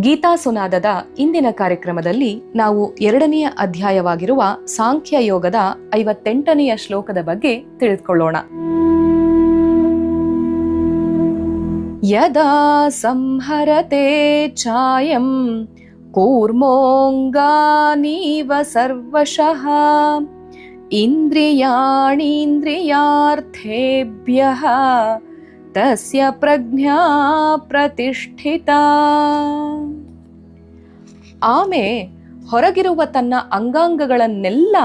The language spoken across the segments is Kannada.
ಗೀತಾ ಸುನಾದದ ಇಂದಿನ ಕಾರ್ಯಕ್ರಮದಲ್ಲಿ ನಾವು ಎರಡನೆಯ ಅಧ್ಯಾಯವಾಗಿರುವ ಸಾಂಖ್ಯ ಯೋಗದ ಐವತ್ತೆಂಟನೆಯ ಶ್ಲೋಕದ ಬಗ್ಗೆ ತಿಳಿದುಕೊಳ್ಳೋಣ. ಯದಾ ಸಂಹರತೆ ಛಾಯಂ ಕೂರ್ಮೋಂಗಾನೀವ ಸರ್ವಶಃ ಇಂದ್ರಿಯಾಣೀಂದ್ರಿಯಾರ್ಥೇಭ್ಯಃ ತಸ್ಯ ಪ್ರಜ್ಞಾ ಪ್ರತಿಷ್ಠಿತ ಆಮೆ ಹೊರಗಿರುವ ತನ್ನ ಅಂಗಾಂಗಗಳನ್ನೆಲ್ಲ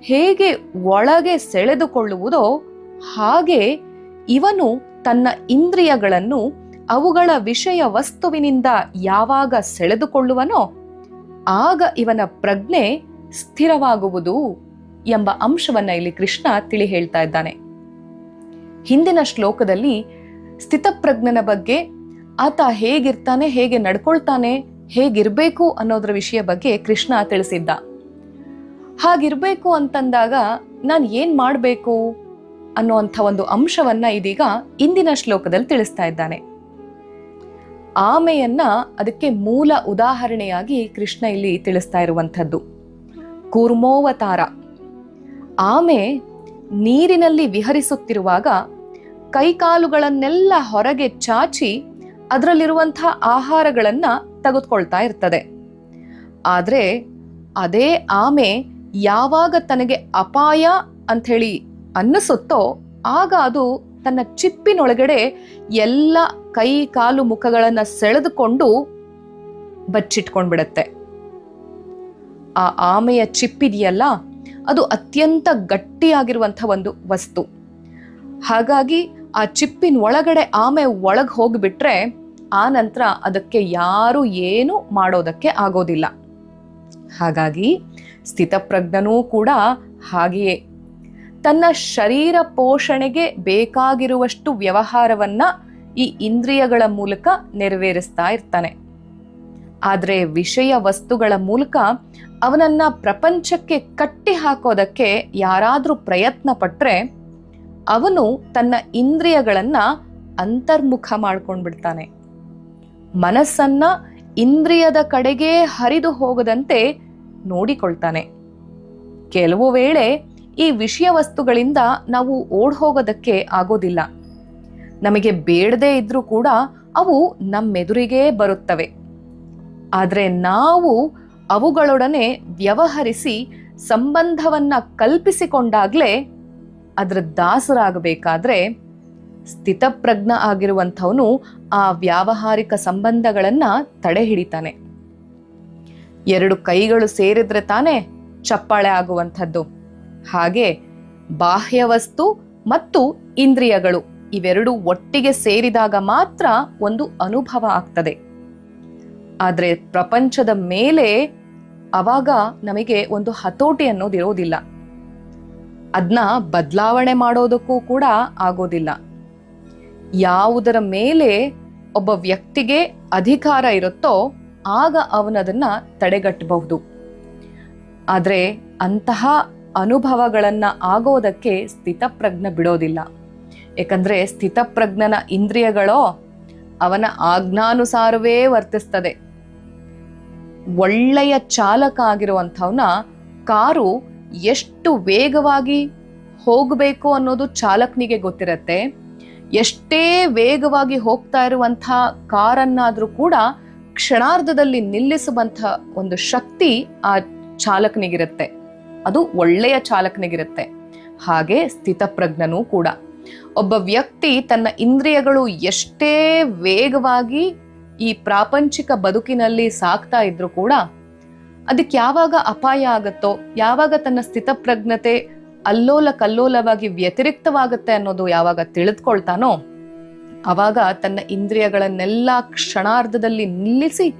ಹೇಗೆ ಒಳಗೆ ಸೆಳೆದುಕೊಳ್ಳುವುದೋ ಹಾಗೆ ಇವನು ತನ್ನ ಇಂದ್ರಿಯಗಳನ್ನು ಅವುಗಳ ವಿಷಯ ವಸ್ತುವಿನಿಂದ ಯಾವಾಗ ಸೆಳೆದುಕೊಳ್ಳುವನೋ ಆಗ ಇವನ ಪ್ರಜ್ಞೆ ಸ್ಥಿರವಾಗುವುದು ಎಂಬ ಅಂಶವನ್ನ ಇಲ್ಲಿ ಕೃಷ್ಣ ತಿಳಿ ಹೇಳ್ತಾ ಇದ್ದಾನೆ. ಹಿಂದಿನ ಶ್ಲೋಕದಲ್ಲಿ ಸ್ಥಿತಪ್ರಜ್ಞನ ಬಗ್ಗೆ, ಆತ ಹೇಗಿರ್ತಾನೆ, ಹೇಗೆ ನಡ್ಕೊಳ್ತಾನೆ, ಹೇಗಿರ್ಬೇಕು ಅನ್ನೋದ್ರ ವಿಷಯ ಬಗ್ಗೆ ಕೃಷ್ಣ ತಿಳಿಸಿದ್ದ. ಹಾಗಿರ್ಬೇಕು ಅಂತಂದಾಗ ನಾನು ಏನ್ ಮಾಡಬೇಕು ಅನ್ನುವಂಥ ಒಂದು ಅಂಶವನ್ನ ಇದೀಗ ಇಂದಿನ ಶ್ಲೋಕದಲ್ಲಿ ತಿಳಿಸ್ತಾ ಇದ್ದಾನೆ. ಆಮೆಯನ್ನ ಅದಕ್ಕೆ ಮೂಲ ಉದಾಹರಣೆಯಾಗಿ ಕೃಷ್ಣ ಇಲ್ಲಿ ತಿಳಿಸ್ತಾ ಇರುವಂಥದ್ದು. ಕೂರ್ಮೋವತಾರ. ಆಮೆ ನೀರಿನಲ್ಲಿ ವಿಹರಿಸುತ್ತಿರುವಾಗ ಕೈಕಾಲುಗಳನ್ನೆಲ್ಲ ಹೊರಗೆ ಚಾಚಿ ಅದರಲ್ಲಿರುವಂತಹ ಆಹಾರಗಳನ್ನ ತೆಗೆದುಕೊಳ್ತಾ ಇರ್ತದೆ. ಆದರೆ ಅದೇ ಆಮೆ ಯಾವಾಗ ತನಗೆ ಅಪಾಯ ಅಂಥೇಳಿ ಅನ್ನಿಸುತ್ತೋ ಆಗ ಅದು ತನ್ನ ಚಿಪ್ಪಿನೊಳಗಡೆ ಎಲ್ಲ ಕೈ ಕಾಲು ಮುಖಗಳನ್ನ ಸೆಳೆದುಕೊಂಡು ಬಚ್ಚಿಟ್ಕೊಂಡ್ಬಿಡತ್ತೆ. ಆ ಆಮೆಯ ಚಿಪ್ಪಿದೆಯಲ್ಲ, ಅದು ಅತ್ಯಂತ ಗಟ್ಟಿಯಾಗಿರುವಂಥ ಒಂದು ವಸ್ತು. ಹಾಗಾಗಿ ಆ ಚಿಪ್ಪಿನ ಒಳಗಡೆ ಆಮೆ ಒಳಗೆ ಹೋಗಿಬಿಟ್ರೆ ಆ ನಂತರ ಅದಕ್ಕೆ ಯಾರು ಏನು ಮಾಡೋದಕ್ಕೆ ಆಗೋದಿಲ್ಲ. ಹಾಗಾಗಿ ಸ್ಥಿತಪ್ರಜ್ಞನೂ ಕೂಡ ಹಾಗೆಯೇ. ತನ್ನ ಶರೀರ ಪೋಷಣೆಗೆ ಬೇಕಾಗಿರುವಷ್ಟು ವ್ಯವಹಾರವನ್ನ ಈ ಇಂದ್ರಿಯಗಳ ಮೂಲಕ ನೆರವೇರಿಸ್ತಾ ಇರ್ತಾನೆ. ಆದರೆ ವಿಷಯ ವಸ್ತುಗಳ ಮೂಲಕ ಅವನನ್ನ ಪ್ರಪಂಚಕ್ಕೆ ಕಟ್ಟಿ ಹಾಕೋದಕ್ಕೆ ಯಾರಾದರೂ ಪ್ರಯತ್ನ ಪಟ್ರೆ ಅವನು ತನ್ನ ಇಂದ್ರಿಯಗಳನ್ನ ಅಂತರ್ಮುಖ ಮಾಡ್ಕೊಂಡ್ಬಿಡ್ತಾನೆ ಮನಸ್ಸನ್ನ ಇಂದ್ರಿಯದ ಕಡೆಗೆ ಹರಿದು ಹೋಗದಂತೆ ನೋಡಿಕೊಳ್ತಾನೆ. ಕೆಲವು ವೇಳೆ ಈ ವಿಷಯ ವಸ್ತುಗಳಿಂದ ನಾವು ಓಡ್ ಹೋಗೋದಕ್ಕೆ ಆಗೋದಿಲ್ಲ. ನಮಗೆ ಬೇಡದೇ ಇದ್ರೂ ಕೂಡ ಅವು ನಮ್ಮೆದುರಿಗೇ ಬರುತ್ತವೆ. ಆದರೆ ನಾವು ಅವುಗಳೊಡನೆ ವ್ಯವಹರಿಸಿ ಸಂಬಂಧವನ್ನ ಕಲ್ಪಿಸಿಕೊಂಡಾಗ್ಲೇ ಅದರ ದಾಸರಾಗಬೇಕಾದ್ರೆ ಸ್ಥಿತಪ್ರಜ್ಞ ಆಗಿರುವಂಥವನು ಆ ವ್ಯಾವಹಾರಿಕ ಸಂಬಂಧಗಳನ್ನು ತಡೆ ಹಿಡಿತಾನೆ ಎರಡು ಕೈಗಳು ಸೇರಿದ್ರೆ ತಾನೇ ಚಪ್ಪಾಳೆ ಆಗುವಂಥದ್ದು. ಹಾಗೆ ಬಾಹ್ಯ ವಸ್ತು ಮತ್ತು ಇಂದ್ರಿಯಗಳು ಇವೆರಡು ಒಟ್ಟಿಗೆ ಸೇರಿದಾಗ ಮಾತ್ರ ಒಂದು ಅನುಭವ ಆಗ್ತದೆ. ಆದರೆ ಪ್ರಪಂಚದ ಮೇಲೆ ಅವಾಗ ನಮಗೆ ಒಂದು ಹತೋಟಿ ಅನ್ನೋದಿರೋದಿಲ್ಲ ಅದನ್ನ ಬದಲಾವಣೆ ಮಾಡೋದಕ್ಕೂ ಕೂಡ ಆಗೋದಿಲ್ಲ. ಯಾವುದರ ಮೇಲೆ ಒಬ್ಬ ವ್ಯಕ್ತಿಗೆ ಅಧಿಕಾರ ಇರುತ್ತೋ ಆಗ ಅವನದನ್ನ ತಡೆಗಟ್ಟಬಹುದು. ಆದರೆ ಅಂತಹ ಅನುಭವಗಳನ್ನ ಆಗೋದಕ್ಕೆ ಸ್ಥಿತಪ್ರಜ್ಞ ಬಿಡೋದಿಲ್ಲ. ಏಕೆಂದರೆ ಸ್ಥಿತಪ್ರಜ್ಞನ ಇಂದ್ರಿಯಗಳೋ ಅವನ ಆಜ್ಞಾನುಸಾರವೇ ವರ್ತಿಸ್ತದೆ. ಒಳ್ಳೆಯ ಚಾಲಕ ಆಗಿರುವಂಥವನ ಕಾರು ಎಷ್ಟು ವೇಗವಾಗಿ ಹೋಗಬೇಕು ಅನ್ನೋದು ಚಾಲಕನಿಗೆ ಗೊತ್ತಿರತ್ತೆ. ಎಷ್ಟೇ ವೇಗವಾಗಿ ಹೋಗ್ತಾ ಇರುವಂಥ ಕಾರನ್ನಾದರೂ ಕೂಡ ಕ್ಷಣಾರ್ಧದಲ್ಲಿ ನಿಲ್ಲಿಸುವಂಥ ಒಂದು ಶಕ್ತಿ ಆ ಚಾಲಕನಿಗಿರುತ್ತೆ. ಅದು ಒಳ್ಳೆಯ ಚಾಲಕನಿಗಿರುತ್ತೆ. ಹಾಗೆ ಸ್ಥಿತಪ್ರಜ್ಞನೂ ಕೂಡ. ಒಬ್ಬ ವ್ಯಕ್ತಿ ತನ್ನ ಇಂದ್ರಿಯಗಳು ಎಷ್ಟೇ ವೇಗವಾಗಿ ಈ ಪ್ರಾಪಂಚಿಕ ಬದುಕಿನಲ್ಲಿ ಸಾಕ್ತಾ ಇದ್ರು ಕೂಡ ಅದಕ್ಕೆ ಯಾವಾಗ ಅಪಾಯ ಆಗತ್ತೋ, ಯಾವಾಗ ತನ್ನ ಸ್ಥಿತಪ್ರಜ್ಞತೆ ಅಲ್ಲೋಲ ಕಲ್ಲೋಲವಾಗಿ ವ್ಯತಿರಿಕ್ತವಾಗುತ್ತೆ ಅನ್ನೋದು ಯಾವಾಗ ತಿಳಿದುಕೊಳ್ತಾನೋ, ಅವಾಗ ತನ್ನ ಇಂದ್ರಿಯಗಳನ್ನೆಲ್ಲ ಕ್ಷಣಾರ್ಧದಲ್ಲಿ ನಿಲ್ಲಿಸಿ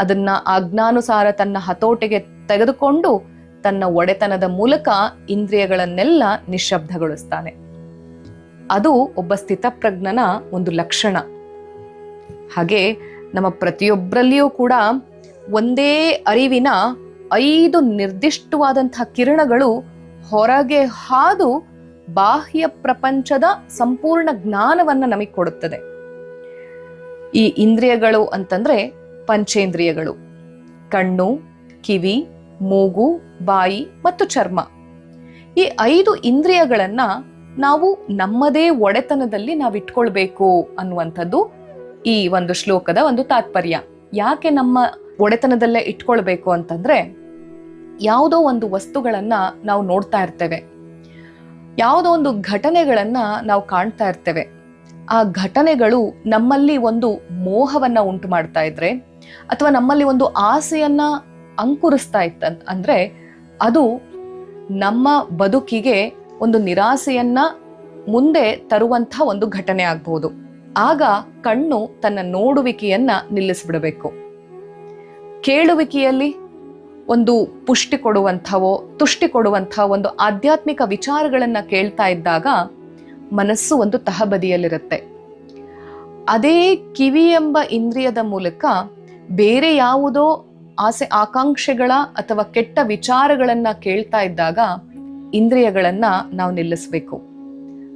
ಅದನ್ನ ಆಜ್ಞಾನುಸಾರ ತನ್ನ ಹತೋಟಿಗೆ ತೆಗೆದುಕೊಂಡು ತನ್ನ ಒಡೆತನದ ಮೂಲಕ ಇಂದ್ರಿಯಗಳನ್ನೆಲ್ಲ ನಿಶಬ್ದಗೊಳಿಸ್ತಾನೆ ಅದು ಒಬ್ಬ ಸ್ಥಿತಪ್ರಜ್ಞನ ಒಂದು ಲಕ್ಷಣ. ಹಾಗೆ ನಮ್ಮ ಪ್ರತಿಯೊಬ್ಬರಲ್ಲಿಯೂ ಕೂಡ ಒಂದೇ ಅರಿವಿನ ಐದು ನಿರ್ದಿಷ್ಟವಾದಂತಹ ಕಿರಣಗಳು ಹೊರಗೆ ಹಾದು ಬಾಹ್ಯ ಪ್ರಪಂಚದ ಸಂಪೂರ್ಣ ಜ್ಞಾನವನ್ನು ನಮಗೆ ಕೊಡುತ್ತದೆ. ಈ ಇಂದ್ರಿಯಗಳು ಅಂತಂದ್ರೆ ಪಂಚೇಂದ್ರಿಯಗಳು. ಕಣ್ಣು, ಕಿವಿ, ಮೂಗು, ಬಾಯಿ ಮತ್ತು ಚರ್ಮ. ಈ ಐದು ಇಂದ್ರಿಯಗಳನ್ನ ನಾವು ನಮ್ಮದೇ ಒಡೆತನದಲ್ಲಿ ನಾವು ಇಟ್ಕೊಳ್ಬೇಕು ಅನ್ನುವಂಥದ್ದು ಈ ಒಂದು ಶ್ಲೋಕದ ಒಂದು ತಾತ್ಪರ್ಯ. ಯಾಕೆ ನಮ್ಮ ಒಡೆತನದಲ್ಲೇ ಇಟ್ಕೊಳ್ಬೇಕು ಅಂತಂದ್ರೆ ಯಾವುದೋ ಒಂದು ವಸ್ತುಗಳನ್ನ ನಾವು ನೋಡ್ತಾ ಇರ್ತೇವೆ. ಯಾವುದೋ ಒಂದು ಘಟನೆಗಳನ್ನ ನಾವು ಕಾಣ್ತಾ ಇರ್ತೇವೆ. ಆ ಘಟನೆಗಳು ನಮ್ಮಲ್ಲಿ ಒಂದು ಮೋಹವನ್ನ ಉಂಟು ಮಾಡ್ತಾ ಇದ್ರೆ ಅಥವಾ ನಮ್ಮಲ್ಲಿ ಒಂದು ಆಸೆಯನ್ನ ಅಂಕುರಿಸ್ತಾ ಇತ್ತ ಅಂದ್ರೆ ಅದು ನಮ್ಮ ಬದುಕಿಗೆ ಒಂದು ನಿರಾಸೆಯನ್ನ ಮುಂದೆ ತರುವಂತಹ ಒಂದು ಘಟನೆ ಆಗ್ಬಹುದು ಆಗ ಕಣ್ಣು ತನ್ನ ನೋಡುವಿಕೆಯನ್ನ ನಿಲ್ಲಿಸ್ಬಿಡಬೇಕು. ಕೇಳುವಿಕೆಯಲ್ಲಿ ಒಂದು ಪುಷ್ಟಿ ಕೊಡುವಂಥವೋ, ತುಷ್ಟಿ ಕೊಡುವಂಥ ಒಂದು ಆಧ್ಯಾತ್ಮಿಕ ವಿಚಾರಗಳನ್ನು ಕೇಳ್ತಾ ಇದ್ದಾಗ ಮನಸ್ಸು ಒಂದು ತಹಬದಿಯಲ್ಲಿರುತ್ತೆ. ಅದೇ ಕಿವಿ ಎಂಬ ಇಂದ್ರಿಯದ ಮೂಲಕ ಬೇರೆ ಯಾವುದೋ ಆಸೆ, ಆಕಾಂಕ್ಷೆಗಳ ಅಥವಾ ಕೆಟ್ಟ ವಿಚಾರಗಳನ್ನು ಕೇಳ್ತಾ ಇದ್ದಾಗ ಇಂದ್ರಿಯಗಳನ್ನು ನಾವು ನಿಲ್ಲಿಸಬೇಕು.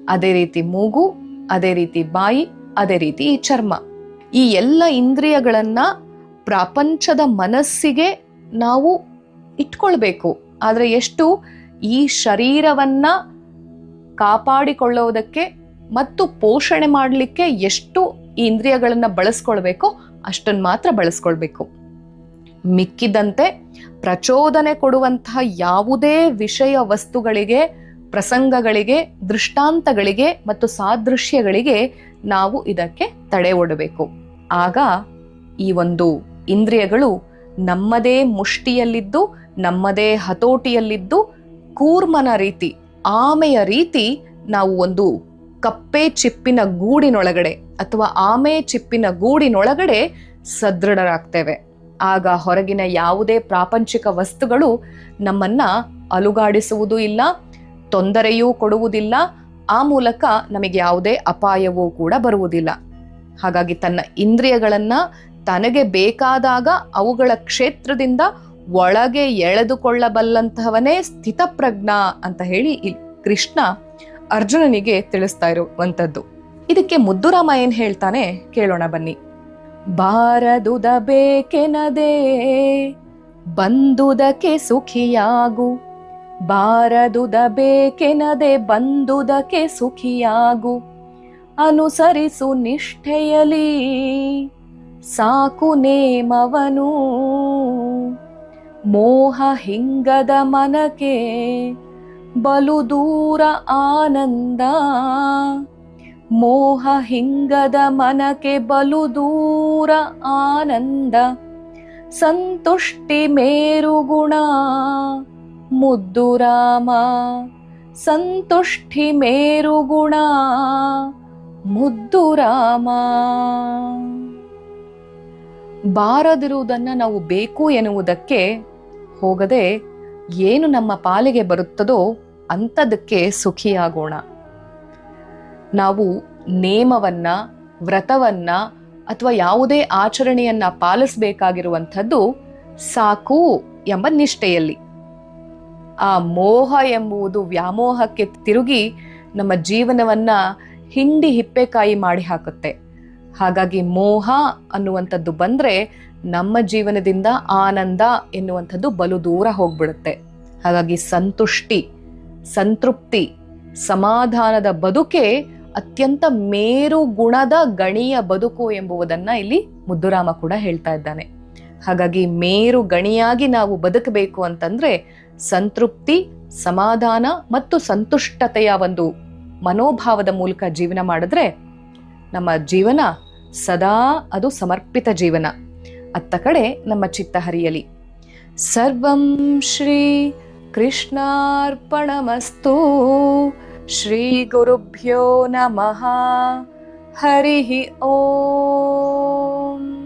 ಅದೇ ರೀತಿ ಮೂಗು, ಅದೇ ರೀತಿ ಬಾಯಿ, ಅದೇ ರೀತಿ ಚರ್ಮ. ಈ ಎಲ್ಲ ಇಂದ್ರಿಯಗಳನ್ನ ಪ್ರಪಂಚದ ಮನಸ್ಸಿಗೆ ನಾವು ಇಟ್ಕೊಳ್ಬೇಕು. ಆದರೆ ಎಷ್ಟು ಈ ಶರೀರವನ್ನ ಕಾಪಾಡಿಕೊಳ್ಳೋದಕ್ಕೆ ಮತ್ತು ಪೋಷಣೆ ಮಾಡಲಿಕ್ಕೆ ಎಷ್ಟು ಈ ಇಂದ್ರಿಯಗಳನ್ನ ಬಳಸ್ಕೊಳ್ಬೇಕೋ ಅಷ್ಟನ್ನು ಮಾತ್ರ ಬಳಸ್ಕೊಳ್ಬೇಕು. ಮಿಕ್ಕಿದಂತೆ ಪ್ರಚೋದನೆ ಕೊಡುವಂತಹ ಯಾವುದೇ ವಿಷಯ ವಸ್ತುಗಳಿಗೆ, ಪ್ರಸಂಗಗಳಿಗೆ, ದೃಷ್ಟಾಂತಗಳಿಗೆ ಮತ್ತು ಸಾದೃಶ್ಯಗಳಿಗೆ ನಾವು ಇದಕ್ಕೆ ತಡೆ ಒಡಬೇಕು ಆಗ ಈ ಒಂದು ಇಂದ್ರಿಯಗಳು ನಮ್ಮದೇ ಮುಷ್ಟಿಯಲ್ಲಿದ್ದು, ನಮ್ಮದೇ ಹತೋಟಿಯಲ್ಲಿದ್ದು ಕೂರ್ಮನ ರೀತಿ, ಆಮೆಯ ರೀತಿ ನಾವು ಒಂದು ಕಪ್ಪೆ ಚಿಪ್ಪಿನ ಗೂಡಿನೊಳಗಡೆ ಅಥವಾ ಆಮೆ ಚಿಪ್ಪಿನ ಗೂಡಿನೊಳಗಡೆ ಸದೃಢರಾಗ್ತೇವೆ. ಆಗ ಹೊರಗಿನ ಯಾವುದೇ ಪ್ರಾಪಂಚಿಕ ವಸ್ತುಗಳು ನಮ್ಮನ್ನ ಅಲುಗಾಡಿಸುವುದೂ ಇಲ್ಲ, ತೊಂದರೆಯೂ ಕೊಡುವುದಿಲ್ಲ, ಆ ಮೂಲಕ ನಮಗೆ ಯಾವುದೇ ಅಪಾಯವೂ ಕೂಡ ಬರುವುದಿಲ್ಲ. ಹಾಗಾಗಿ ತನ್ನ ಇಂದ್ರಿಯಗಳನ್ನ ತನಗೆ ಬೇಕಾದಾಗ ಅವುಗಳ ಕ್ಷೇತ್ರದಿಂದ ಒಳಗೆ ಎಳೆದುಕೊಳ್ಳಬಲ್ಲಂತಹವನೇ ಸ್ಥಿತಪ್ರಜ್ಞ ಅಂತ ಹೇಳಿ ಕೃಷ್ಣ ಅರ್ಜುನನಿಗೆ ತಿಳಿಸ್ತಾ ಇರುವಂಥದ್ದು. ಇದಕ್ಕೆ ಮುದ್ದುರಾಮ ಏನ್ ಹೇಳ್ತಾನೆ ಕೇಳೋಣ ಬನ್ನಿ. ಬಾರದುದ ಬೇಕೆನದೆ? ಬಂದುದಕ್ಕೆ ಸುಖಿಯಾಗು. ಬಾರದುದ ಬೇಕೆನದೆ? ಬಂದುದಕ್ಕೆ ಸುಖಿಯಾಗು. ಅನುಸರಿಸು ನಿಷ್ಠೆಯಲಿ. ಸಾಕು ನೇಮವನು. ಮೋಹ ಹಿಂಗದ ಮನಕೆ ಬಲು ದೂರ ಆನಂದ. ಮೋಹ ಹಿಂಗದ ಮನಕೆ ಬಲು ದೂರ ಆನಂದ. ಸಂತುಷ್ಟಿ ಮೇರುಗುಣ. ಮುದ್ದು ರಾಮ, ಸಂತುಷ್ಟಿ ಮೇರುಗುಣ. ಮುದ್ದು ರಾಮ. ಬಾರದಿರುವುದನ್ನ ನಾವು ಬೇಕು ಎನ್ನುವುದಕ್ಕೆ ಹೋಗದೆ ಏನು ನಮ್ಮ ಪಾಲಿಗೆ ಬರುತ್ತದೋ ಅಂಥದಕ್ಕೆ ಸುಖಿಯಾಗೋಣ. ನಾವು ನೇಮವನ್ನ, ವ್ರತವನ್ನ ಅಥವಾ ಯಾವುದೇ ಆಚರಣೆಯನ್ನ ಪಾಲಿಸಬೇಕಾಗಿರುವಂಥದ್ದು ಸಾಕು ಎಂಬ ನಿಷ್ಠೆಯಲ್ಲಿ. ಆ ಮೋಹ ಎಂಬುದು ವ್ಯಾಮೋಹಕ್ಕೆ ತಿರುಗಿ ನಮ್ಮ ಜೀವನವನ್ನ ಹಿಂಡಿ ಹಿಪ್ಪೆಕಾಯಿ ಮಾಡಿ ಹಾಕುತ್ತೆ. ಹಾಗಾಗಿ ಮೋಹ ಅನ್ನುವಂಥದ್ದು ಬಂದ್ರೆ ನಮ್ಮ ಜೀವನದಿಂದ ಆನಂದ ಎನ್ನುವಂಥದ್ದು ಬಲು ದೂರ ಹೋಗ್ಬಿಡುತ್ತೆ. ಹಾಗಾಗಿ ಸಂತುಷ್ಟಿ, ಸಂತೃಪ್ತಿ, ಸಮಾಧಾನದ ಬದುಕೆ ಅತ್ಯಂತ ಮೇರು ಗುಣದ ಗಣಿಯ ಬದುಕು ಎಂಬುವುದನ್ನು ಇಲ್ಲಿ ಮುದ್ದುರಾಮ ಕೂಡ ಹೇಳ್ತಾ ಇದ್ದಾನೆ. ಹಾಗಾಗಿ ಮೇರು ಗಣಿಯಾಗಿ ನಾವು ಬದುಕಬೇಕು ಅಂತಂದ್ರೆ ಸಂತೃಪ್ತಿ, ಸಮಾಧಾನ ಮತ್ತು ಸಂತುಷ್ಟತೆಯ ಒಂದು ಮನೋಭಾವದ ಮೂಲಕ ಜೀವನ ಮಾಡಿದ್ರೆ ನಮ್ಮ ಜೀವನ ಸದಾ ಅದು ಸಮರ್ಪಿತ ಜೀವನ. ಅತ್ತ ಕಡೆ ನಮ್ಮ ಚಿತ್ತ ಹರಿಯಲಿ ಸರ್ವಂ ಶ್ರೀ ಕೃಷ್ಣಾರ್ಪಣಮಸ್ತು. ಶ್ರೀ ಗುರುಭ್ಯೋ ನಮಃ. ಹರಿ ಓಂ.